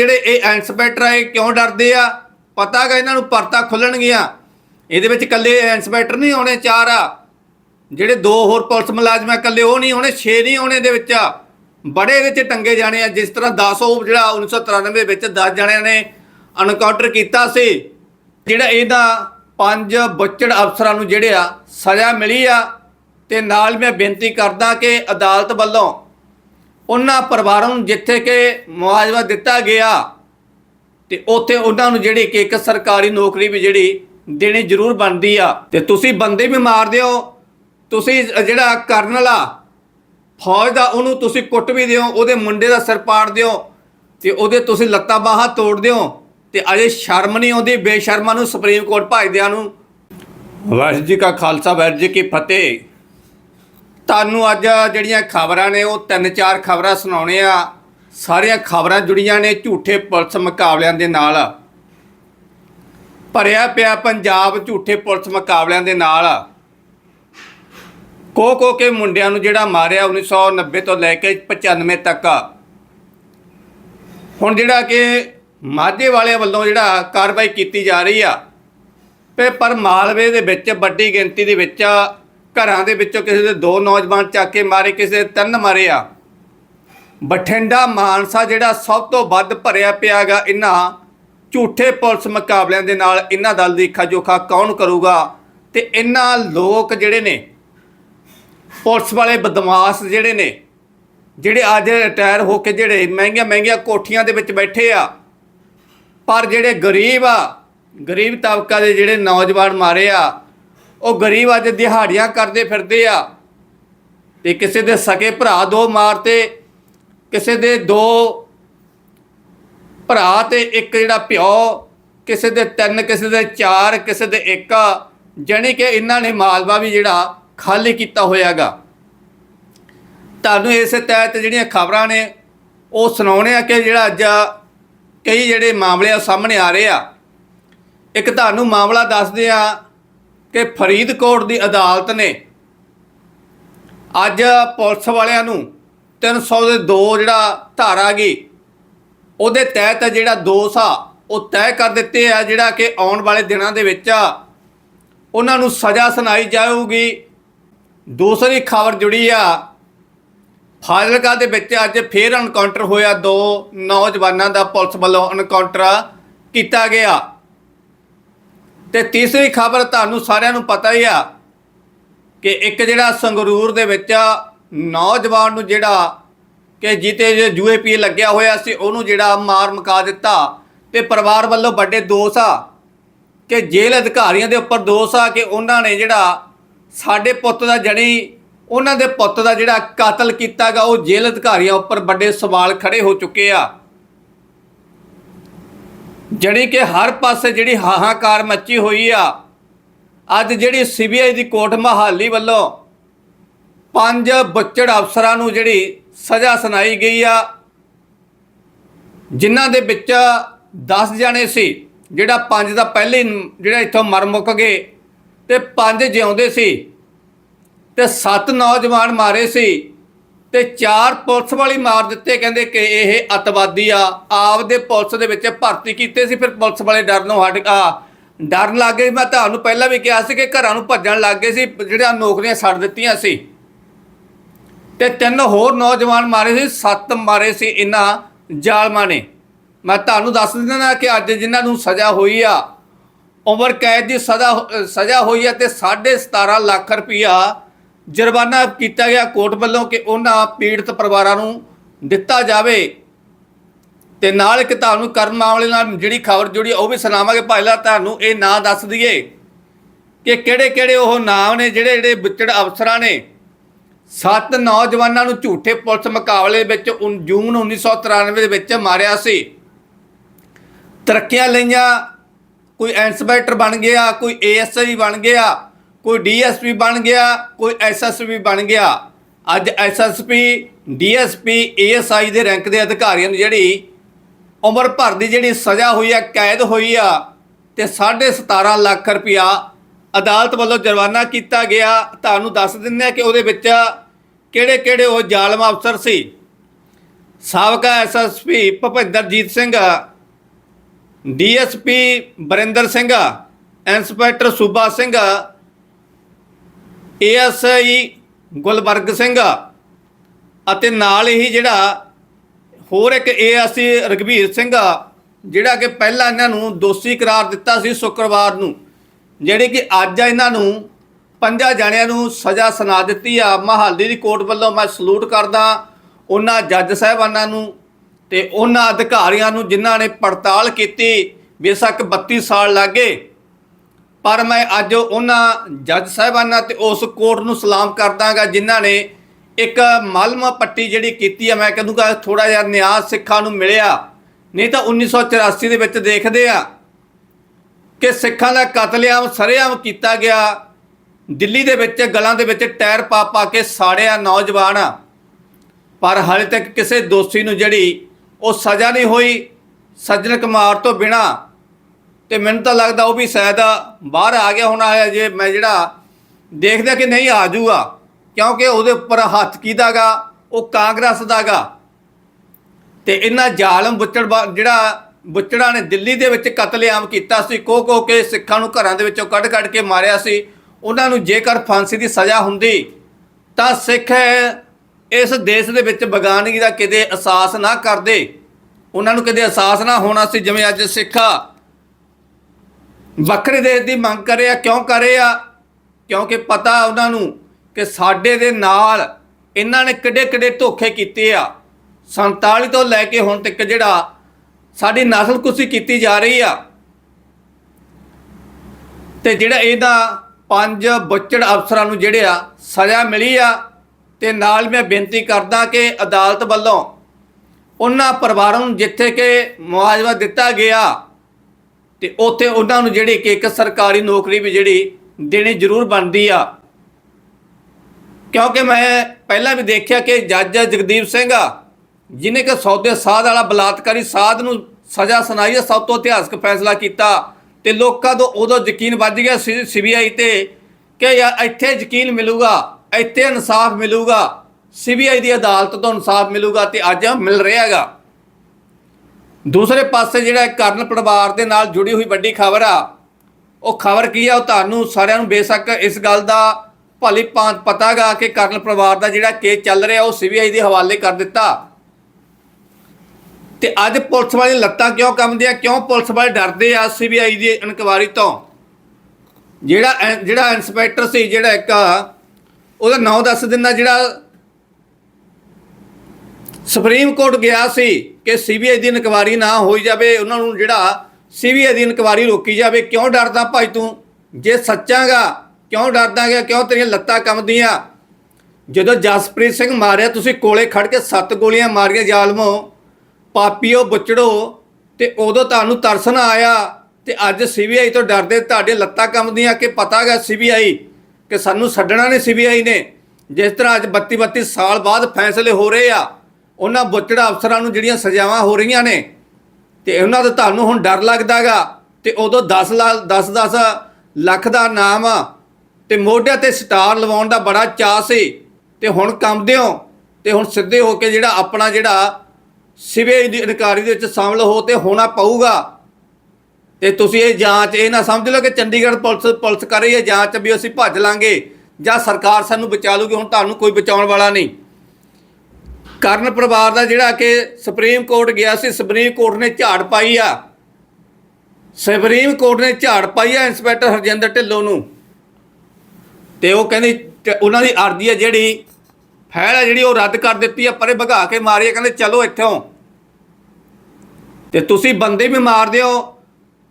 ਜਿਹੜੇ ਇਹ ਇੰਸਪੈਕਟਰ ਆ, ਇਹ ਕਿਉਂ ਡਰਦੇ ਆ? ਪਤਾ ਹੈਗਾ ਇਹਨਾਂ ਨੂੰ ਪਰਤਾ ਖੁੱਲਣਗੀਆਂ। ਇਹਦੇ ਵਿੱਚ ਇਕੱਲੇ ਇੰਸਪੈਕਟਰ ਨਹੀਂ ਆਉਣੇ, ਚਾਰ ਆ। ਜਿਹੜੇ ਦੋ ਹੋਰ ਪੁਲਿਸ ਮੁਲਾਜ਼ਮ ਆ, ਇਕੱਲੇ ਉਹ ਨਹੀਂ ਹੋਣੇ ਛੇ ਨਹੀਂ ਹੋਣੇ ਦੇ ਵਿੱਚ। ਬੜੇ ਇਹਦੇ ਚ ਟੰਗੇ ਜਾਣੇ ਆ, ਜਿਸ ਤਰ੍ਹਾਂ 10 ਉਹ ਜਿਹੜਾ 1993 ਵਿੱਚ 10 ਜਣਿਆਂ ਨੇ ਅਨਕਾਊਂਟਰ ਕੀਤਾ ਸੀ, ਜਿਹੜਾ ਇਹਦਾ ਪੰਜ ਬੁੱਚੜ ਅਫਸਰਾਂ ਨੂੰ ਜਿਹੜੇ ਆ, ਸਜ਼ਾ ਮਿਲੀ ਆ। ਤੇ ਨਾਲ ਮੈਂ ਬੇਨਤੀ ਕਰਦਾ ਕਿ ਅਦਾਲਤ ਵੱਲੋਂ ਉਹਨਾਂ ਪਰਿਵਾਰਾਂ ਨੂੰ ਜਿੱਥੇ ਕਿ ਮੁਆਵਜ਼ਾ ਦਿੱਤਾ ਗਿਆ ਤੇ ਉੱਥੇ ਉਹਨਾਂ ਨੂੰ ਜਿਹੜੀ ਕਿ ਇੱਕ ਸਰਕਾਰੀ ਨੌਕਰੀ ਵੀ ਜਿਹੜੀ ਦੇਣੀ ਜ਼ਰੂਰ ਬਣਦੀ ਆ। ਤੇ ਤੁਸੀਂ ਬੰਦੇ ਵੀ ਮਾਰਦੇ ਹੋ ਤੁਸੀਂ ਜਿਹੜਾ ਕਰਨਲ ਆ ਫੌਜ ਦਾ ਉਹਨੂੰ ਤੁਸੀਂ ਕੁੱਟ ਵੀ ਦਿਓ, ਉਹਦੇ ਮੁੰਡੇ ਦਾ ਸਿਰ ਪਾੜ ਦਿਓ ਤੇ ਉਹਦੇ ਤੁਸੀਂ ਲੱਤਾਂ ਬਾਹਾਂ ਤੋੜ ਦਿਓ ਤੇ ਅਜੇ ਸ਼ਰਮ ਨਹੀਂ ਆਉਂਦੀ, ਬੇਸ਼ਰਮਾਂ ਨੂੰ ਸੁਪਰੀਮ ਕੋਰਟ ਭਾਜਦਿਆਂ ਨੂੰ। ਵਾਹਿਗੁਰੂ ਜੀ ਕਾ ਖਾਲਸਾ, ਵਾਹਿਗੁਰੂ ਜੀ ਕੀ ਫਤਿਹ। ਤੁਹਾਨੂੰ ਅੱਜ ਜਿਹੜੀਆਂ ਖਬਰਾਂ ਨੇ, ਉਹ ਤਿੰਨ ਚਾਰ ਖਬਰਾਂ ਸੁਣਾਉਣੇ ਆ। ਸਾਰੀਆਂ ਖਬਰਾਂ ਜੁੜੀਆਂ ਨੇ ਝੂਠੇ ਪੁਲਿਸ ਮੁਕਾਬਲਿਆਂ ਦੇ ਨਾਲ। ਭਰਿਆ ਪਿਆ ਪੰਜਾਬ ਝੂਠੇ ਪੁਲਿਸ ਮੁਕਾਬਲਿਆਂ ਦੇ ਨਾਲ। ਕੋ ਕੋ ਕੇ ਮੁੰਡਿਆਂ ਨੂੰ ਜਿਹੜਾ ਮਾਰਿਆ 1990 ਤੋਂ ਲੈ ਕੇ 95 ਤੱਕ। ਹੁਣ ਜਿਹੜਾ ਕਿ ਮਾਝੇ ਵਾਲਿਆਂ ਵੱਲੋਂ ਜਿਹੜਾ ਕਾਰਵਾਈ ਕੀਤੀ ਜਾ ਰਹੀ ਆ, ਤੇ ਪਰ ਮਾਲਵੇ ਦੇ ਵਿੱਚ ਵੱਡੀ ਗਿਣਤੀ ਦੇ ਵਿੱਚ ਘਰਾਂ ਦੇ ਵਿੱਚੋਂ ਕਿਸੇ ਦੇ ਦੋ ਨੌਜਵਾਨ ਚੱਕ ਕੇ ਮਾਰੇ, ਕਿਸੇ ਦੇ ਤਿੰਨ ਮਾਰੇ ਆ। ਬਠਿੰਡਾ ਮਾਨਸਾ ਜਿਹੜਾ ਸਭ ਤੋਂ ਵੱਧ ਭਰਿਆ ਪਿਆਗਾ ਇਹਨਾਂ ਝੂਠੇ ਪੁਲਿਸ ਮੁਕਾਬਲਿਆਂ ਦੇ ਨਾਲ ਇਹਨਾਂ ਦਲ ਦੀ ਖਾ ਕੌਣ ਕਰੂਗਾ? ਤੇ ਇਹਨਾਂ ਲੋਕ ਜਿਹੜੇ ਨੇ, ਪੁਲਿਸ ਵਾਲੇ ਬਦਮਾਸ਼ ਜਿਹੜੇ ਨੇ, ਜਿਹੜੇ ਅੱਜ ਰਿਟਾਇਰ ਹੋ ਕੇ ਜਿਹੜੇ ਮਹਿੰਗੀਆਂ ਮਹਿੰਗੀਆਂ ਕੋਠੀਆਂ ਦੇ ਵਿੱਚ ਬੈਠੇ ਆ, ਪਰ ਜਿਹੜੇ ਗਰੀਬ ਆ, ਗਰੀਬ ਤਬਕਾ ਦੇ ਜਿਹੜੇ ਨੌਜਵਾਨ ਮਾਰੇ ਆ ਉਹ ਗਰੀਬ ਅੱਜ ਦਿਹਾੜੀਆਂ ਕਰਦੇ ਫਿਰਦੇ ਆ ਤੇ ਕਿਸੇ ਦੇ ਸਕੇ ਭਰਾ ਦੋ ਮਾਰਤੇ ਕਿਸੇ ਦੇ ਦੋ ਭਰਾ ਤੇ ਇੱਕ ਜਿਹੜਾ ਪਿਓ, ਕਿਸੇ ਦੇ ਤਿੰਨ, ਕਿਸੇ ਦੇ ਚਾਰ, ਕਿਸੇ ਦੇ ਇੱਕ, ਜਾਣੀ ਕਿ ਇਹਨਾਂ ਨੇ ਮਾਲਵਾ ਵੀ ਜਿਹੜਾ ਖਾਲੀ ਕੀਤਾ ਹੋਇਆਗਾ। ਤੁਹਾਨੂੰ ਇਸੇ ਤਹਿਤ ਜਿਹੜੀਆਂ ਖਬਰਾਂ ਨੇ, ਉਹ ਸੁਣਾਉਣੇ ਆ ਕਿ ਜਿਹੜਾ ਅੱਜ ਕਈ ਜਿਹੜੇ ਮਾਮਲੇ ਆ ਸਾਹਮਣੇ ਆ ਰਹੇ ਆ। ਇੱਕ ਤੁਹਾਨੂੰ ਮਾਮਲਾ ਦੱਸਦੇ ਆ ਕਿ ਫਰੀਦਕੋਟ ਦੀ ਅਦਾਲਤ ਨੇ ਅੱਜ ਪੁਲਿਸ ਵਾਲਿਆਂ ਨੂੰ 300 ਦੇ ਦੋ ਜਿਹੜਾ ਧਾਰਾ ਗਈ ਉਹਦੇ ਤਹਿਤ ਜਿਹੜਾ ਦੋਸ਼ ਆ, ਉਹ ਤੈਅ ਕਰ ਦਿੱਤੇ ਆ ਜਿਹੜਾ ਕਿ ਆਉਣ ਵਾਲੇ ਦਿਨਾਂ ਦੇ ਵਿੱਚ ਉਹਨਾਂ ਨੂੰ ਸਜ਼ਾ ਸੁਣਾਈ ਜਾਊਗੀ। ਦੂਸਰੀ ਖਬਰ ਜੁੜੀ ਆ, ਫਾਜ਼ਿਲਕਾ ਦੇ ਵਿੱਚ ਅੱਜ ਫੇਰ ਐਨਕਾਊਂਟਰ ਹੋਇਆ, ਦੋ ਨੌਜਵਾਨਾਂ ਦਾ ਪੁਲਿਸ ਵੱਲੋਂ ਐਨਕਾਊਂਟਰ ਕੀਤਾ ਗਿਆ। ਤੇ ਤੀਸਰੀ ਖਬਰ ਤੁਹਾਨੂੰ ਸਾਰਿਆਂ ਨੂੰ ਪਤਾ ਹੀ ਆ ਕਿ ਇੱਕ ਜਿਹੜਾ ਸੰਗਰੂਰ ਦੇ ਵਿੱਚ ਨੌਜਵਾਨ ਨੂੰ ਜਿਹੜਾ ਕਿ ਜਿੱਤੇ ਜੇ ਯੂਏਪੀ ਲੱਗਿਆ ਹੋਇਆ ਸੀ, ਉਹਨੂੰ ਜਿਹੜਾ ਮਾਰ ਮੁਕਾ ਦਿੱਤਾ ਤੇ ਪਰਿਵਾਰ ਵੱਲੋਂ ਵੱਡੇ ਦੋਸ਼ ਆ ਕਿ ਜੇਲ੍ਹ ਅਧਿਕਾਰੀਆਂ ਦੇ ਉੱਪਰ ਦੋਸ਼ ਆ ਕਿ ਉਹਨਾਂ ਨੇ ਜਿਹੜਾ ਸਾਡੇ ਪੁੱਤ ਦਾ ਜਣੀ ਉਹਨਾਂ ਦੇ ਪੁੱਤ ਦਾ ਜਿਹੜਾ ਕਤਲ ਕੀਤਾਗਾ, ਉਹ ਜੇਲ੍ਹ ਅਧਿਕਾਰੀਆਂ ਉੱਪਰ ਵੱਡੇ ਸਵਾਲ ਖੜੇ ਹੋ ਚੁੱਕੇ ਆ। ਜਿਹੜੀ ਕਿ ਹਰ ਪਾਸੇ ਜਿਹੜੀ ਹਾਹਾਕਾਰ ਮੱਚੀ ਹੋਈ ਆ, ਅੱਜ ਜਿਹੜੀ ਸੀਬੀਆਈ ਦੀ ਕੋਰਟ ਮਹਾਲੀ ਵੱਲੋਂ ਪੰਜ ਬੱਚੜ ਅਫਸਰਾਂ ਨੂੰ ਜਿਹੜੀ ਸਜ਼ਾ ਸੁਣਾਈ ਗਈ ਆ, ਜਿਨ੍ਹਾਂ ਦੇ ਵਿੱਚ 10 ਜਣੇ ਸੀ, ਜਿਹੜਾ ਪੰਜ ਦਾ ਪਹਿਲੇ ਜਿਹੜਾ ਇੱਥੋਂ ਮਰ ਮੁੱਕ ਗਏ ਤੇ ਪੰਜ ਜਿਉਂਦੇ ਸੀ ਤੇ ਸੱਤ ਨੌਜਵਾਨ ਮਾਰੇ ਸੀ। ਤੇ ਚਾਰ ਪੁਲਿਸ ਵਾਲੀ ਮਾਰ ਦਿੱਤੇ, ਕਹਿੰਦੇ ਕਿ ਇਹ ਅਤਵਾਦੀ ਆ। ਆਪਦੇ ਪੁਲਿਸ ਦੇ ਵਿੱਚ ਭਰਤੀ ਕੀਤੇ ਸੀ, ਫਿਰ ਪੁਲਿਸ ਵਾਲੇ ਡਰ ਨੂੰ ਹਟ ਆ। ਡਰਨ ਲੱਗ ਗਏ। ਮੈਂ ਤੁਹਾਨੂੰ ਪਹਿਲਾਂ ਵੀ ਕਿਹਾ ਸੀ ਕਿ ਘਰਾਂ ਨੂੰ ਭੱਜਣ ਲੱਗ ਗਏ ਸੀ, ਜਿਹੜੀਆਂ ਨੌਕਰੀਆਂ ਛੱਡ ਦਿੱਤੀਆਂ ਸੀ। ਤੇ ਤਿੰਨ ਹੋਰ ਨੌਜਵਾਨ ਮਾਰੇ ਸੀ, ਸੱਤ ਮਾਰੇ ਸੀ ਇਹਨਾਂ ਜ਼ਾਲਮਾਂ ਨੇ। ਮੈਂ ਤੁਹਾਨੂੰ ਦੱਸ ਦਿੰਦਾ ਕਿ ਅੱਜ ਜਿਨ੍ਹਾਂ ਨੂੰ ਸਜ਼ਾ ਹੋਈ ਆ, ਉਮਰ ਕੈਦ ਦੀ ਸਜ਼ਾ ਸਜ਼ਾ ਹੋਈ ਆ ਤੇ 17.5 ਲੱਖ ਰੁਪਇਆ ਜੁਰਮਾਨਾ ਕੀਤਾ ਗਿਆ ਕੋਰਟ ਵੱਲੋਂ ਕਿ ਉਹਨਾਂ ਪੀੜਤ ਪਰਿਵਾਰਾਂ ਨੂੰ ਦਿੱਤਾ ਜਾਵੇ। ਤੇ ਨਾਲ ਇੱਕ ਤੁਹਾਨੂੰ ਕਰਨ ਮਾਮਲੇ ਨਾਲ ਜਿਹੜੀ ਖਬਰ ਜੁੜੀ ਉਹ ਵੀ ਸੁਣਾਵਾਂਗੇ। ਪਹਿਲਾਂ ਤੁਹਾਨੂੰ ਇਹ ਨਾਂ ਦੱਸ ਦਈਏ ਕਿ ਕਿਹੜੇ ਕਿਹੜੇ ਉਹ ਨਾਮ ਨੇ, ਜਿਹੜੇ ਜਿਹੜੇ ਵਿਚੜ ਅਫਸਰਾਂ ਨੇ। ਸੱਤ ਨੌਜਵਾਨਾਂ ਨੂੰ ਝੂਠੇ ਪੁਲਿਸ ਮੁਕਾਬਲੇ ਵਿੱਚ ਉਨ- ਜੂਨ 1993 ਦੇ ਵਿੱਚ ਮਾਰਿਆ ਸੀ। ਤਰੱਕੀਆਂ ਲਈਆਂ, ਕੋਈ ਇੰਸਪੈਕਟਰ ਬਣ ਗਿਆ, ਕੋਈ ਏਐਸਆਈ ਬਣ ਗਿਆ। ਕੋਈ ਡੀਐਸਪੀ ਬਣ ਗਿਆ, ਕੋਈ ਐਸਐਸਪੀ ਬਣ ਗਿਆ। ਅੱਜ ਐਸਐਸਪੀ, ਡੀਐਸਪੀ, ਏਐਸਆਈ ਦੇ ਰੈਂਕ ਦੇ ਅਧਿਕਾਰੀਆਂ ਨੂੰ ਜਿਹੜੀ ਉਮਰ ਭਰ ਦੀ ਜਿਹੜੀ ਸਜ਼ਾ ਹੋਈ ਆ, ਕੈਦ ਹੋਈ ਆ, ਤੇ 17.5 ਲੱਖ ਰੁਪਇਆ ਅਦਾਲਤ ਵੱਲੋਂ ਜੁਰਮਾਨਾ ਕੀਤਾ ਗਿਆ। ਤੁਹਾਨੂੰ ਦੱਸ ਦਿੰਦੇ ਆ ਕਿ ਉਹਦੇ ਵਿੱਚ ਕਿਹੜੇ ਕਿਹੜੇ ਉਹ ਜ਼ਾਲਮ ਅਫਸਰ ਸੀ। ਸਾਬਕਾ SSP Bhupinderjit Singh, DSP Barinder Singh, inspector Suba Singh ASI Gulbarg Singh ਅਤੇ ਨਾਲ ਹੀ ਜਿਹੜਾ ਹੋਰ ਇੱਕ ਏਐਸਸੀ ਰਗਵੀਰ ਸਿੰਘ, ਜਿਹੜਾ ਕਿ ਪਹਿਲਾਂ ਇਹਨਾਂ ਨੂੰ ਦੋਸ਼ੀ ਕਰਾਰ ਦਿੱਤਾ ਸੀ ਸ਼ੁੱਕਰਵਾਰ ਨੂੰ, ਜਿਹੜੀ ਕਿ ਅੱਜ ਇਹਨਾਂ ਨੂੰ ਪੰਜਾਂ ਜਣਿਆਂ ਨੂੰ ਸਜ਼ਾ ਸੁਣਾ ਦਿੱਤੀ ਆ। ਮਹਾਲੀ ਦੀ ਕੋਰਟ ਵੱਲੋਂ ਮੈਂ ਸਲੂਟ ਕਰਦਾ ਉਹਨਾਂ ਜੱਜ ਸਾਹਿਬਾਨਾਂ ਨੂੰ ਤੇ ਉਹਨਾਂ ਅਧਿਕਾਰੀਆਂ ਨੂੰ ਜਿਨ੍ਹਾਂ ਨੇ ਪੜਤਾਲ ਕੀਤੀ ਬੇਸ਼ੱਕ 32 ਸਾਲ ਲੱਗੇ ਪਰ ਮੈਂ ਅੱਜ ਉਹਨਾਂ ਜੱਜ ਸਾਹਿਬਾਨਾਂ ਤੇ ਉਸ ਕੋਰਟ ਨੂੰ ਸਲਾਮ ਕਰਦਾਗਾ, ਜਿਨ੍ਹਾਂ ਨੇ ਇੱਕ ਮਲਮ ਪੱਟੀ ਜਿਹੜੀ ਕੀਤੀ ਆ, ਮੈਂ ਕਹਿੰਦੂਗਾ ਥੋੜਾ ਜਿਹਾ ਨਿਆਂ ਸਿੱਖਾਂ ਨੂੰ ਮਿਲਿਆ। ਨਹੀਂ ਤਾਂ 1984 ਦੇ ਵਿੱਚ ਦੇਖਦੇ ਆ ਕਿ ਸਿੱਖਾਂ ਦਾ ਕਤਲੇਆਮ ਸਰੇਆਮ ਕੀਤਾ ਗਿਆ। ਦਿੱਲੀ ਦੇ ਵਿੱਚ, ਗਲਾਂ ਦੇ ਵਿੱਚ ਟਾਇਰ ਪਾ ਪਾ ਕੇ ਸਾੜਿਆ ਨੌਜਵਾਨ। ਪਰ ਹਾਲੇ ਤੱਕ ਕਿਸੇ ਦੋਸ਼ੀ ਨੂੰ ਜਿਹੜੀ ਉਹ ਸਜ਼ਾ ਨਹੀਂ ਹੋਈ, ਸੱਜਣ ਕੁਮਾਰ ਤੋਂ ਬਿਨਾ ਤੇ ਮੈਨੂੰ ਤਾਂ ਲੱਗਦਾ ਉਹ ਵੀ ਸ਼ਾਇਦ ਬਾਹਰ ਆ ਗਿਆ ਹੋਣਾ ਹੈ, ਜੇ ਮੈਂ ਜਿਹੜਾ ਦੇਖਦਾ ਕਿ ਨਹੀਂ ਆ ਜੂਗਾ ਕਿਉਂਕਿ ਉਹਦੇ ਉੱਪਰ ਹੱਥ ਕੀਦਾਗਾ, ਉਹ ਕਾਂਗਰਸ ਦਾਗਾ। ਤੇ ਇਹਨਾਂ ਜ਼ਾਲਮ ਬੁੱਚੜ ਜਿਹੜਾ ਬੁੱਚੜਾਂ ਨੇ ਦਿੱਲੀ ਦੇ ਵਿੱਚ ਕਤਲੇਆਮ ਕੀਤਾ ਸੀ ਕੋ ਕੋ ਕੇ ਸਿੱਖਾਂ ਨੂੰ ਘਰਾਂ ਦੇ ਵਿੱਚੋਂ ਕੱਢ ਕੱਢ ਕੇ ਮਾਰਿਆ ਸੀ। ਉਹਨਾਂ ਨੂੰ ਜੇਕਰ ਫਾਂਸੀ ਦੀ ਸਜ਼ਾ ਹੁੰਦੀ, ਤਾਂ ਸਿੱਖ ਇਸ ਦੇਸ਼ ਦੇ ਵਿੱਚ ਬਗਾਨਗੀ ਦਾ ਕਿਤੇ ਅਹਿਸਾਸ ਨਾ ਕਰਦੇ। ਉਹਨਾਂ ਨੂੰ ਕਿਤੇ ਅਹਿਸਾਸ ਨਾ ਹੋਣਾ ਸੀ, ਜਿਵੇਂ ਅੱਜ ਸਿੱਖਾ ਵੱਖਰੇ ਦੇਸ਼ ਦੀ ਮੰਗ ਕਰ ਰਿਹਾ ਕਿਉਂ ਕਰ ਰਿਹਾ ਕਿਉਂਕਿ ਪਤਾ ਉਹਨਾਂ ਨੂੰ ਕਿ ਸਾਡੇ ਦੇ ਨਾਲ ਇਹਨਾਂ ਨੇ ਕਿੱਡੇ ਕਿੱਡੇ ਧੋਖੇ ਕੀਤੇ ਆ। 47 ਤੋਂ ਲੈ ਕੇ ਹੁਣ ਤੱਕ ਜਿਹੜਾ ਸਾਡੀ ਨਸਲ ਕੁਸੀ ਕੀਤੀ ਜਾ ਰਹੀ ਆ। ਤੇ ਜਿਹੜਾ ਇਹਦਾ ਪੰਜ ਬੁੱਚੜ ਅਫਸਰਾਂ ਨੂੰ ਜਿਹੜੇ ਆ, ਸਜ਼ਾ ਮਿਲੀ ਆ, ਤੇ ਨਾਲ ਮੈਂ ਬੇਨਤੀ ਕਰਦਾ ਕਿ ਅਦਾਲਤ ਵੱਲੋਂ ਉਹਨਾਂ ਪਰਿਵਾਰਾਂ ਨੂੰ ਜਿੱਥੇ ਕਿ ਮੁਆਵਜ਼ਾ ਦਿੱਤਾ ਗਿਆ ਤੇ ਉੱਥੇ ਉਹਨਾਂ ਨੂੰ ਜਿਹੜੀ ਕਿ ਇੱਕ ਸਰਕਾਰੀ ਨੌਕਰੀ ਵੀ ਜਿਹੜੀ ਦੇਣੀ ਜ਼ਰੂਰ ਬਣਦੀ ਆ। ਕਿਉਂਕਿ ਮੈਂ ਪਹਿਲਾਂ ਵੀ ਦੇਖਿਆ ਕਿ ਜੱਜ ਜਗਦੀਪ ਸਿੰਘ ਆ ਜਿਨੇ ਕਿ ਸੌਦੇ ਸਾਧ ਵਾਲਾ ਬਲਾਤਕਾਰੀ ਸਾਧ ਨੂੰ ਸਜ਼ਾ ਸੁਣਾਈ ਹੈ ਸਭ ਤੋਂ ਇਤਿਹਾਸਕ ਫੈਸਲਾ ਕੀਤਾ ਤੇ ਲੋਕਾਂ ਤੋਂ ਉਦੋਂ ਯਕੀਨ ਵੱਜ ਗਿਆ ਸੀਬੀਆਈ ਤੇ ਕਿ ਯਾਰ ਇੱਥੇ ਯਕੀਨ ਮਿਲੂਗਾ, ਇੱਥੇ ਇਨਸਾਫ ਮਿਲੂਗਾ ਸੀਬੀਆਈ ਦੀ ਅਦਾਲਤ ਤੋਂ ਇਨਸਾਫ ਮਿਲੂਗਾ ਤੇ ਅੱਜ ਮਿਲ ਰਿਹਾ ਹੈਗਾ। ਦੂਸਰੇ ਪਾਸੇ ਜਿਹੜਾ ਕਰਨ ਪਰਿਵਾਰ ਦੇ ਨਾਲ ਜੁੜੀ ਹੋਈ ਵੱਡੀ ਖਬਰ ਆ, ਉਹ ਖਬਰ ਕੀ ਆ? ਉਹ ਤੁਹਾਨੂੰ ਸਾਰਿਆਂ ਨੂੰ ਬੇਸ਼ੱਕ ਇਸ ਗੱਲ ਦਾ ਭਲੀ ਭਾਂਤ ਪਤਾਗਾ ਕਿ ਕਰਨ ਪਰਿਵਾਰ ਦਾ ਜਿਹੜਾ ਕੇਸ ਚੱਲ ਰਿਹਾ, ਉਹ ਸੀਬੀਆਈ ਦੇ ਹਵਾਲੇ ਕਰ ਦਿੱਤਾ। ਤੇ ਅੱਜ ਪੁਲਿਸ ਵਾਲੇ ਲੱਤਾਂ ਕਿਉਂ ਕੰਮਦੇ ਆ? ਕਿਉਂ ਪੁਲਿਸ ਵਾਲੇ ਡਰਦੇ ਆ ਸੀਬੀਆਈ ਦੀ ਇਨਕੁਆਰੀ ਤੋਂ? ਜਿਹੜਾ ਜਿਹੜਾ ਇੰਸਪੈਕਟਰ ਸੀ, ਜਿਹੜਾ ਇੱਕ ਉਹਦਾ ਨਾਂ ਦਿਨ ਦਾ ਜਿਹੜਾ ਸੁਪਰੀਮ ਕੋਰਟ ਗਿਆ ਸੀ ਕਿ ਸੀਬੀਆਈ ਦੀ ਇਨਕੁਆਰੀ ਨਾ ਹੋਈ ਜਾਵੇ, ਉਹਨਾਂ ਨੂੰ ਜਿਹੜਾ ਸੀਬੀਆਈ ਦੀ ਇਨਕੁਆਰੀ ਰੋਕੀ ਜਾਵੇ, ਕਿਉਂ ਡਰਦਾ ਭਾਈ ਤੂੰ? ਜੇ ਸੱਚਾਂਗਾ, ਕਿਉਂ ਡਰਦਾ ਗਿਆ ਕਿਉਂ ਤੇਰੀਆਂ ਲੱਤਾਂ ਕੰਬਦੀਆਂ? ਜਦੋਂ ਜਸਪ੍ਰੀਤ ਸਿੰਘ ਮਾਰਿਆ, ਤੁਸੀਂ ਕੋਲੇ ਖੜ ਕੇ ਸੱਤ ਗੋਲੀਆਂ ਮਾਰੀਆਂ ਜ਼ਾਲਮੋ, ਪਾਪੀਓ ਬੁੱਚੜੋ, ਤੇ ਉਦੋਂ ਤੁਹਾਨੂੰ ਤਰਸ ਨਾ ਆਇਆ, ਤੇ ਅੱਜ ਸੀਬੀਆਈ ਤੋਂ ਡਰਦੇ ਤੁਹਾਡੇ ਲੱਤਾਂ ਕੰਬਦੀਆਂ, ਕਿ ਪਤਾ ਪਤਾਗਾ ਸੀਬੀਆਈ ਕਿ ਸਾਨੂੰ ਛੱਡਣਾ ਨਹੀਂ ਸੀਬੀਆਈ ਨੇ? ਜਿਸ ਤਰ੍ਹਾਂ ਅੱਜ 32 32 ਸਾਲ ਬਾਅਦ ਫੈਸਲੇ ਹੋ ਰਹੇ ਆ ਉਹਨਾਂ ਬੁੱਚੜਾ ਅਫਸਰਾਂ ਨੂੰ ਜਿਹੜੀਆਂ ਸਜ਼ਾਵਾਂ ਹੋ ਰਹੀਆਂ ਨੇ, ਤੇ ਉਹਨਾਂ ਦਾ ਤੁਹਾਨੂੰ ਹੁਣ ਡਰ ਲੱਗਦਾਗਾ, ਤੇ ਉਦੋਂ 10 ਲੱਖ 10 10 ਲੱਖ ਦਾ ਨਾਮ ਤੇ ਮੋਢਿਆਂ ਤੇ ਸਟਾਰ ਲਵਾਉਣ ਦਾ ਬੜਾ ਚਾਅ ਸੀ, ਤੇ ਹੁਣ ਕੰਮਦੇ ਹੋ ਤੇ ਹੁਣ ਸਿੱਧੇ ਹੋ ਕੇ ਜਿਹੜਾ ਆਪਣਾ ਜਿਹੜਾ ਸਿਵੇ ਦੀ ਅਧਿਕਾਰੀ ਦੇ ਵਿੱਚ ਸ਼ਾਮਲ ਹੋ ਤੇ ਹੋਣਾ ਪਊਗਾ। ਤੇ ਤੁਸੀਂ ਇਹ ਜਾਂਚ, ਇਹ ਨਾ ਸਮਝ ਲਓ ਕਿ ਚੰਡੀਗੜ੍ਹ ਪੁਲਿਸ ਪੁਲਿਸ ਕਰ ਰਹੀ ਹੈ, ਜਾਂਚ ਵੀ ਅਸੀਂ ਭੱਜ ਲਾਂਗੇ, ਜਾਂ ਸਰਕਾਰ ਸਾਨੂੰ ਬਚਾ ਲੂਗੀ, ਹੁਣ ਤੁਹਾਨੂੰ ਕੋਈ ਬਚਾਉਣ ਵਾਲਾ ਨਹੀਂ। ਕਰਨ ਪਰਿਵਾਰ ਦਾ ਜਿਹੜਾ ਕਿ ਸੁਪਰੀਮ ਕੋਰਟ ਗਿਆ ਸੀ, ਸੁਪਰੀਮ ਕੋਰਟ ਨੇ ਝਾੜ ਪਾਈ ਆ। ਸੁਪਰੀਮ ਕੋਰਟ ਨੇ ਝਾੜ ਪਾਈ ਆ ਇੰਸਪੈਕਟਰ ਹਰਜਿੰਦਰ ਢਿੱਲੋਂ ਨੂੰ। ਤੇ ਉਹ ਕਹਿੰਦੀ ਉਹਨਾਂ ਦੀ ਅਰਜ਼ੀ ਹੈ ਜਿਹੜੀ, ਫਾਈਲ ਹੈ ਜਿਹੜੀ ਉਹ ਰੱਦ ਕਰ ਦਿੱਤੀ ਆ, ਪਰੇ ਭਗਾ ਕੇ ਮਾਰੀ ਆ ਕਹਿੰਦੇ ਚਲੋ ਇੱਥੋਂ। ਤੇ ਤੁਸੀਂ ਬੰਦੇ ਵੀ ਮਾਰਦੇ ਹੋ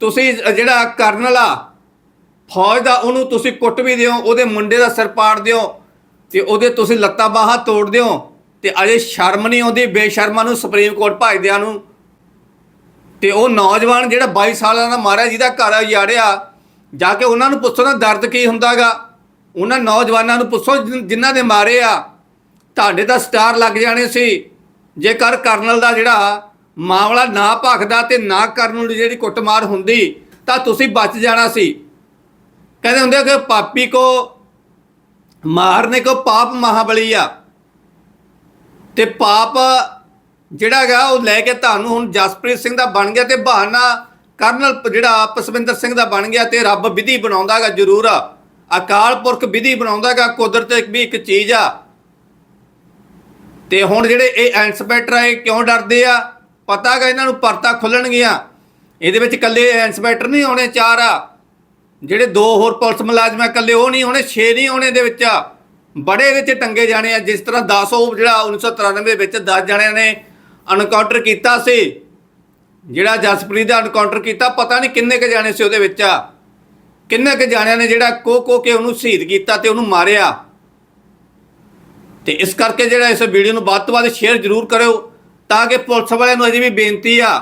ਤੁਸੀਂ ਜਿਹੜਾ ਕਰਨਲ ਆ ਫੌਜ ਦਾ ਉਹਨੂੰ ਤੁਸੀਂ ਕੁੱਟ ਵੀ ਦਿਓ, ਉਹਦੇ ਮੁੰਡੇ ਦਾ ਸਿਰ ਪਾੜ ਦਿਓ, ਤੇ ਉਹਦੇ ਤੁਸੀਂ ਲੱਤਾਂ ਬਾਹਾਂ ਤੋੜ ਦਿਓ। ਤੇ ਅਜੇ ਸ਼ਰਮ ਨਹੀਂ ਆਉਂਦੀ, ਬੇਸ਼ਰਮਾਂ ਨੂੰ ਸੁਪਰੀਮ ਕੋਰਟ ਭਜਦਿਆਂ ਨੂੰ। ਤੇ ਉਹ ਨੌਜਵਾਨ ਜਿਹੜਾ 22 ਸਾਲਾਂ ਦਾ ਮਾਰਿਆ ਜਿਹਦਾ ਘਰ ਉਜਾੜਿਆ, ਜਾ ਕੇ ਉਹਨਾਂ ਨੂੰ ਪੁੱਛੋ ਨਾ ਦਰਦ ਕੀ ਹੁੰਦਾਗਾ। ਉਹਨਾਂ ਨੌਜਵਾਨਾਂ ਨੂੰ ਪੁੱਛੋ ਜਿਨ੍ਹਾਂ ਦੇ ਮਾਰੇ ਆ। ਤੁਹਾਡੇ ਤਾਂ ਸਟਾਰ ਲੱਗ ਜਾਣੇ ਸੀ। ਜੇਕਰ ਕਰਨਲ ਦਾ ਜਿਹੜਾ ਮਾਮਲਾ ਨਾ ਭਖਦਾ ਤੇ ਨਾ ਕਰਨਲ ਦੀ ਜਿਹੜੀ ਕੁੱਟਮਾਰ ਹੁੰਦੀ, ਤਾਂ ਤੁਸੀਂ ਬਚ ਜਾਣਾ ਸੀ। ਕਹਿੰਦੇ ਹੁੰਦੇ ਕਿ ਪਾਪੀ ਕੋ ਮਾਰਨੇ ਕੋ ਪਾਪ ਮਹਾਬਲੀ ਆ। ਤੇ ਪਾਪ ਜਿਹੜਾ ਹੈਗਾ ਉਹ ਲੈ ਕੇ ਤੁਹਾਨੂੰ ਹੁਣ ਜਸਪ੍ਰੀਤ ਸਿੰਘ ਦਾ ਬਣ ਗਿਆ ਤੇ ਬਹਾਨਾ ਕਰਨਲ ਜਿਹੜਾ ਪਸਵਿੰਦਰ ਸਿੰਘ ਦਾ ਬਣ ਗਿਆ ਤੇ ਰੱਬ ਵਿਧੀ ਬਣਾਉਂਦਾਗਾ ਜ਼ਰੂਰ ਆ। ਅਕਾਲ ਪੁਰਖ ਵਿਧੀ ਬਣਾਉਂਦਾਗਾ ਕੁਦਰਤ ਵੀ ਇੱਕ ਚੀਜ਼ ਆ। ਤੇ ਹੁਣ ਜਿਹੜੇ ਇਹ ਇੰਸਪੈਕਟਰ ਆ, ਇਹ ਕਿਉਂ ਡਰਦੇ ਆ? ਪਤਾ ਗਾ ਇਹਨਾਂ ਨੂੰ ਪਰਤਾ ਖੁੱਲਣਗੀਆਂ। ਇਹਦੇ ਵਿੱਚ ਇਕੱਲੇ ਇੰਸਪੈਕਟਰ ਨਹੀਂ ਆਉਣੇ ਚਾਰ ਆ। ਜਿਹੜੇ ਦੋ ਹੋਰ ਪੁਲਿਸ ਮੁਲਾਜ਼ਮ ਆ, ਇਕੱਲੇ ਉਹ ਨਹੀਂ ਹੋਣੇ 6 ਨਹੀਂ ਹੋਣੇ ਦੇ ਵਿੱਚ ਆ। ਬੜੇ ਇਹਦੇ ਚ ਟੰਗੇ ਜਾਣੇ ਆ, ਜਿਸ ਤਰ੍ਹਾਂ 10 ਉਹ ਜਿਹੜਾ 1993 ਦੇ ਵਿੱਚ 10 ਜਣਿਆਂ ਨੇ ਅਨਕਾਊਂਟਰ ਕੀਤਾ ਸੀ। ਜਿਹੜਾ ਜਸਪ੍ਰੀਤ ਦਾ ਅਨਕਾਊਂਟਰ ਕੀਤਾ, ਪਤਾ ਨਹੀਂ ਕਿੰਨੇ ਕ ਜਾਣੇ ਸੀ ਉਹਦੇ ਵਿੱਚ ਕਿੰਨੇ ਕ ਜਾਣਿਆਂ ਨੇ ਜਿਹੜਾ ਕੋ ਕੋ ਕੇ ਉਹਨੂੰ ਸ਼ਹੀਦ ਕੀਤਾ ਤੇ ਉਹਨੂੰ ਮਾਰਿਆ। ਤੇ ਇਸ ਕਰਕੇ ਜਿਹੜਾ ਇਸ ਵੀਡੀਓ ਨੂੰ ਵੱਧ ਤੋਂ ਵੱਧ ਸ਼ੇਅਰ ਜ਼ਰੂਰ ਕਰਿਓ, ਤਾਂ ਕਿ ਪੁਲਿਸ ਵਾਲਿਆਂ ਨੂੰ ਅਜੇ ਵੀ ਬੇਨਤੀ ਆ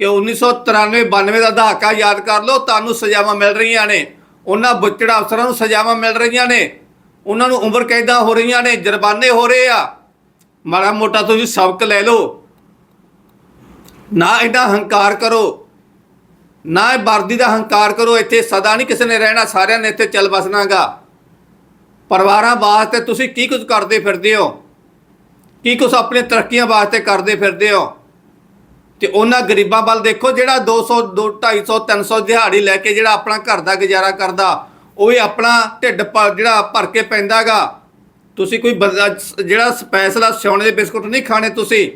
ਕਿ 1993 92 ਦਾ ਦਹਾਕਾ ਯਾਦ ਕਰ ਲਓ, ਤੁਹਾਨੂੰ ਸਜ਼ਾਵਾਂ ਮਿਲ ਰਹੀਆਂ ਨੇ। ਉਹਨਾਂ ਬੁੱਚੜਾ ਅਫਸਰਾਂ ਨੂੰ ਸਜ਼ਾਵਾਂ ਮਿਲ ਰਹੀਆਂ ਨੇ। ਉਹਨਾਂ ਨੂੰ ਉਮਰ ਕੈਦਾਂ ਹੋ ਰਹੀਆਂ ਨੇ ਜੁਰਮਾਨੇ ਹੋ ਰਹੇ ਆ। ਮਾੜਾ ਮੋਟਾ ਤੁਸੀਂ ਸਬਕ ਲੈ ਲਓ। ਨਾ ਇਹਦਾ ਹੰਕਾਰ ਕਰੋ। ਨਾ ਇਹ ਵਰਦੀ ਦਾ ਹੰਕਾਰ ਕਰੋ। ਇੱਥੇ ਸਦਾ ਨਹੀਂ ਕਿਸੇ ਨੇ ਰਹਿਣਾ, ਸਾਰਿਆਂ ਨੇ ਇੱਥੇ ਚੱਲ ਬਸਣਾਗਾ ਪਰਿਵਾਰਾਂ ਵਾਸਤੇ ਤੁਸੀਂ ਕੀ ਕੁਝ ਕਰਦੇ ਫਿਰਦੇ ਹੋ? ਕੀ ਕੁਝ ਆਪਣੀ ਤਰੱਕੀਆਂ ਵਾਸਤੇ ਕਰਦੇ ਫਿਰਦੇ ਹੋ? ਤੇ ਉਹਨਾਂ ਗਰੀਬਾਂ ਵੱਲ ਦੇਖੋ, ਜਿਹੜਾ 200 2 250 300 ਦਿਹਾੜੀ ਲੈ ਕੇ ਜਿਹੜਾ ਆਪਣਾ ਘਰ ਦਾ ਗੁਜ਼ਾਰਾ ਕਰਦਾ। ਉਹ ਵੀ ਆਪਣਾ ਢਿੱਡ ਭ- ਜਿਹੜਾ ਭਰ ਕੇ ਪੈਂਦਾਗਾ ਤੁਸੀਂ ਕੋਈ ਬੰਦਾ, ਜਿਹੜਾ ਸਪੈਸ਼ਲ ਸੋਨੇ ਦੇ ਬਿਸਕੁਟ ਨਹੀਂ ਖਾਣੇ ਤੁਸੀਂ,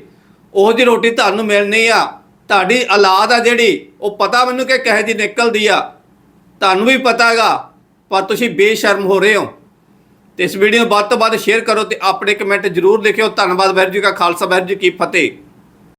ਉਹ ਦੀ ਰੋਟੀ ਤੁਹਾਨੂੰ ਮਿਲਣੀ ਆ। ਤੁਹਾਡੀ ਔਲਾਦ ਆ ਜਿਹੜੀ, ਉਹ ਪਤਾ ਮੈਨੂੰ ਕਿ ਕਹੇ ਦੀ ਨਿਕਲਦੀ ਆ। ਤੁਹਾਨੂੰ ਵੀ ਪਤਾਗਾ ਪਰ ਤੁਸੀਂ ਬੇਸ਼ਰਮ ਹੋ ਰਹੇ ਹੋ। ਤੇ ਇਸ ਵੀਡੀਓ ਨੂੰ ਵੱਧ ਤੋਂ ਵੱਧ ਸ਼ੇਅਰ ਕਰੋ ਤੇ ਆਪਣੇ ਕਮੈਂਟ ਜ਼ਰੂਰ ਲਿਖਿਓ। ਧੰਨਵਾਦ, ਵਾਹਿਗੁਰੂ ਜੀ ਕਾ ਖਾਲਸਾ, ਵਾਹਿਗੁਰੂ ਜੀ ਕੀ ਫਤਿਹ।